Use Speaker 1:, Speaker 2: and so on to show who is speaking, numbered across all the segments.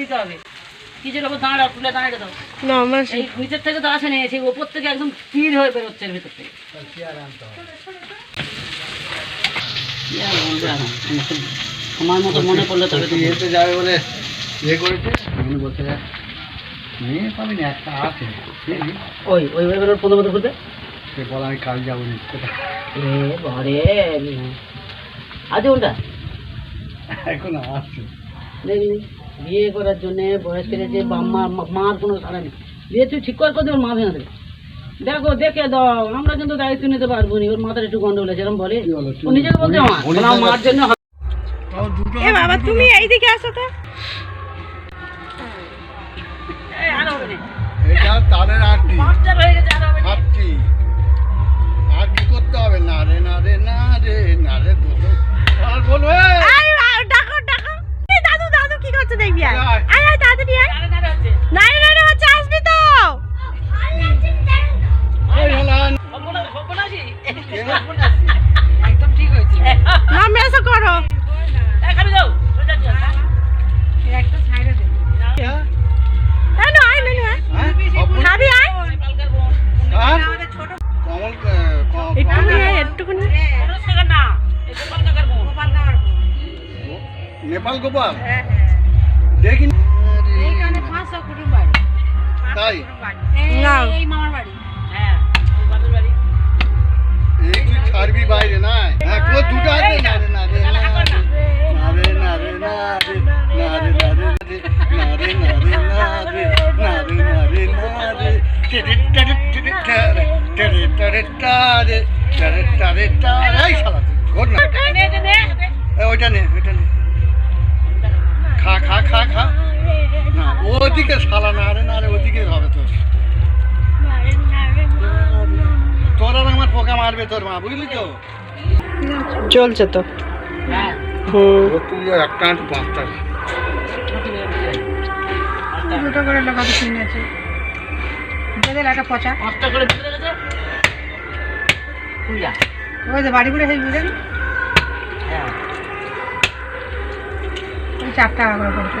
Speaker 1: দিতে হবে। কিছুর ওপর দাঁড়াও তুলে দাঁড়িয়ে দাও
Speaker 2: না আমার
Speaker 1: এই নিচের থেকে তো আসেনি সেই ওপর থেকে একদম তীর হয়ে বেরোচ্ছে ভেতর থেকে? সময় মতো মনে পড়লে তবে তো
Speaker 3: ইয়েতে যাবে বলে ইয়ে করেছে উনি বলছে মেয়ে পাবি না একটা আছে।
Speaker 1: ওই ওই ওই বেরোর
Speaker 3: সে বলে আমি কাল যাব
Speaker 1: আজ ওটা
Speaker 3: এখন আসছে।
Speaker 1: দেখলি বিয়ে করার জন্যে বয়স করে যে মার কোনো সারা নেই। বিয়ে তুই ঠিক করে দেবে মা ভেঙে দেবে। দেখো দেখে দাও আমরা কিন্তু দায়িত্ব নিতে পারব না। ওর মাথার একটু গন্ডগোল আছে এরকম বলে। ও নিজেকে বলতে আমার। মার জন্য
Speaker 2: এ বাবা তুমি এইদিকে আসো তো।
Speaker 1: আর
Speaker 3: এটা তাদের আটটি
Speaker 1: একদম ঠিক হয়েছে।
Speaker 2: এইখানে মেসো করো
Speaker 3: আমি তাই?
Speaker 1: এই মামার বাড়ি।
Speaker 3: ছাড়বি বাইরে না হ্যাঁ কো দুটো আছে না রে না রে না রে না রে না রে না রে না রে না রে না রে না রে না রে না রে না রে না রে টেরে টেরে টেরে টেরে টেরে টেরে টেরে টেরে এই শালা ঘর না ওইটা নে ওইটা নে খা খা খা খা না ওদিকে শালা না রে না রে ওদিকে হবে তোর পোকা মারবে তোর মা বুঝলি তো?
Speaker 2: চলছে তো।
Speaker 1: হ্যাঁ।
Speaker 3: আচ্ছা। একটা পাঁচটা
Speaker 4: করে লাগাবো
Speaker 1: হ্যাঁ।
Speaker 4: চারটা আবার
Speaker 1: করতে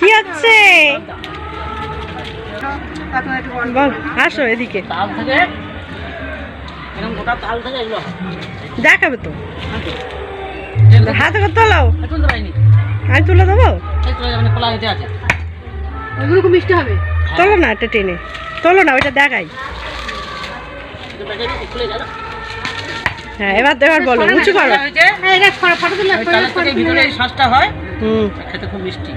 Speaker 1: কি বল
Speaker 2: আসো এদিকে। দেখাবে তো। হাতে করে তোলাও। আমি তুলে দেবো?
Speaker 4: মিষ্টি হবে।
Speaker 2: তোলো না এটা টেনে। তোলো না ওইটা দেখাই। হ্যাঁ এবার এবার বলো উঁচু করো।
Speaker 1: ভিতরে শ্বাসটা হয়
Speaker 2: হুম।
Speaker 1: খেতে খুব মিষ্টি।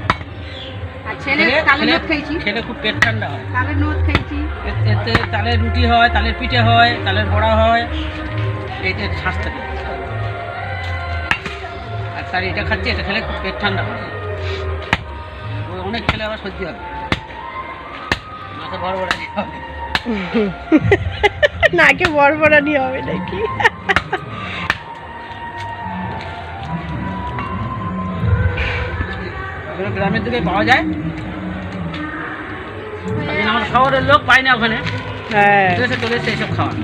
Speaker 1: খেলে- খুব পেট ঠান্ডা হয়। এতে তালের রুটি হয় তালের পিঠে হয় তালের বড়া হয় এইটা আর তার এটা খাচ্ছি এটা খেলে খুব পেট ঠান্ডা হয়। অনেক খেলে আবার সহ্য হবে। মাথা বড় বড় হবে।
Speaker 2: নাকে বড় বড়ানি হবে নাকি?
Speaker 1: গ্রামের দিকে পাওয়া যায়। আমার শহরের লোক পায় না ওখানে।
Speaker 2: হ্যাঁ।
Speaker 1: দেশে চলে এসছে এইসব খাওয়ার।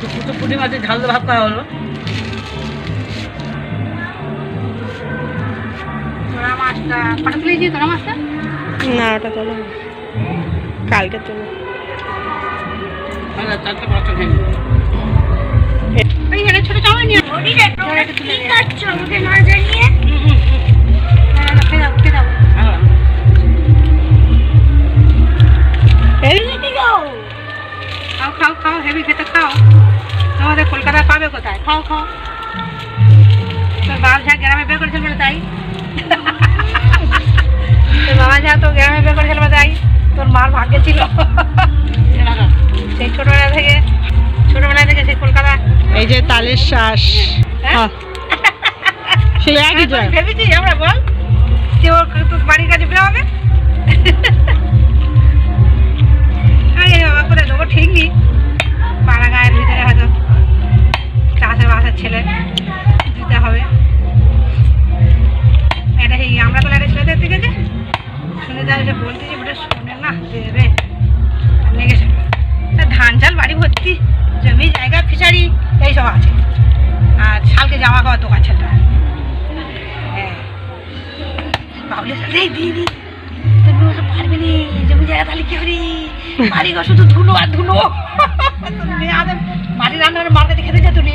Speaker 1: কুচু পুটি মাছের ঝাল ভাব খাওয়া হলো।
Speaker 2: না ওটা তোলো কালকে তোলো।
Speaker 4: ছোট চাউমিন তুলে
Speaker 2: এই যে তালের শ্বাস।
Speaker 4: হ্যাঁ?
Speaker 2: সেই একই
Speaker 4: তুই ভেবেছি আমরা বল? তোর বাড়ির কাছে বেরো হবে? আরে বাবা করে দেবো ঠিক নেই। পাড়া এইসব আছে। আর শালকে জামা খাওয়ার দোকান ছিল হ্যাঁ। বাবলে সাথে দিদি তুমি ওসব পারবে নি জমি জায়গা তাহলে কি করি বাড়ি ঘর শুধু ধুলো আর ধুলো মারি রান্না মাটি রান্নার মার্কেটে খেতে যেত নি।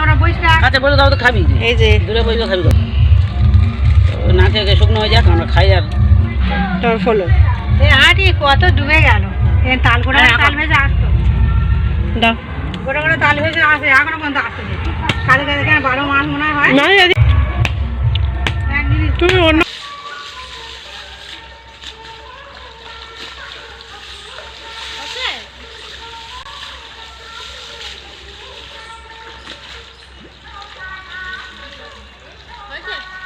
Speaker 4: আমরা বইস
Speaker 1: কাছে বসে তাও তো খাবি।
Speaker 2: এই যে।
Speaker 1: দূরে বসে খাবি না খেয়ে শুকনো হয়ে যাক আমরা খাই আর।
Speaker 2: তোর ফলো
Speaker 4: এ আটি কত ডুবে গেল। এ তাল গোড়া
Speaker 1: হ্যাঁ,
Speaker 4: তাল ভেজে আসতো।
Speaker 2: দাও।
Speaker 4: গোড়া গোড়া তাল ভেজে আসে এখনও পর্যন্ত আসতো কালে কালে কেন বারো মাস মনে হয়।
Speaker 2: না তুমি অন্য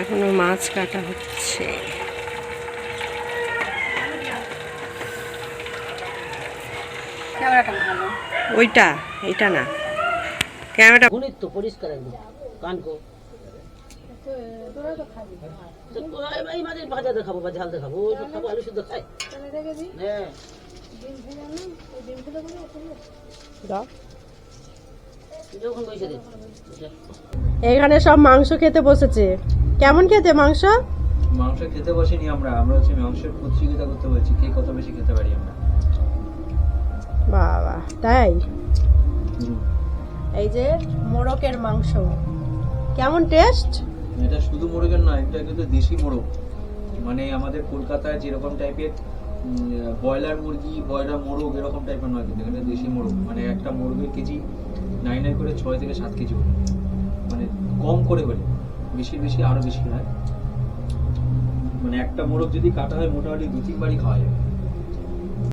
Speaker 2: এখনও মাছ কাটা হচ্ছে। ওইটা এইটা না। ক্যামেরাটা
Speaker 1: গুণিত তো পরিষ্কার একদম। এই মাঝে ভাজা দেখাবো বা ঝাল দেখাবো ওই সব খাব আলু শুদ্ধ খাই। হ্যাঁ।
Speaker 2: এখানে সব মাংস খেতে বসেছে। কেমন খেতে মাংস?
Speaker 5: মাংস খেতে বসিনি আমরা আমরা হচ্ছে মাংসের প্রতিযোগিতা করতে বলছি কে কত বেশি খেতে পারি আমরা।
Speaker 2: বাবা তাই? এই যে মোরকের মাংস কেমন টেস্ট
Speaker 5: এটা শুধু মোরগের নয় এটা কিন্তু দেশি মোরগ। মানে আমাদের কলকাতায় যেরকম টাইপের ব্রয়লার মুরগি ব্রয়লার মোরগ এরকম টাইপের নয় কিন্তু এখানে দেশি মোরগ। মানে একটা মোরগের কেজি নাই নাই করে ছয় থেকে সাত কেজি মানে কম করে হলে বেশি বেশি, আরও বেশি হয়। মানে একটা মোরগ যদি কাটা হয়, মোটামুটি দু তিনবারই খাওয়া যাবে।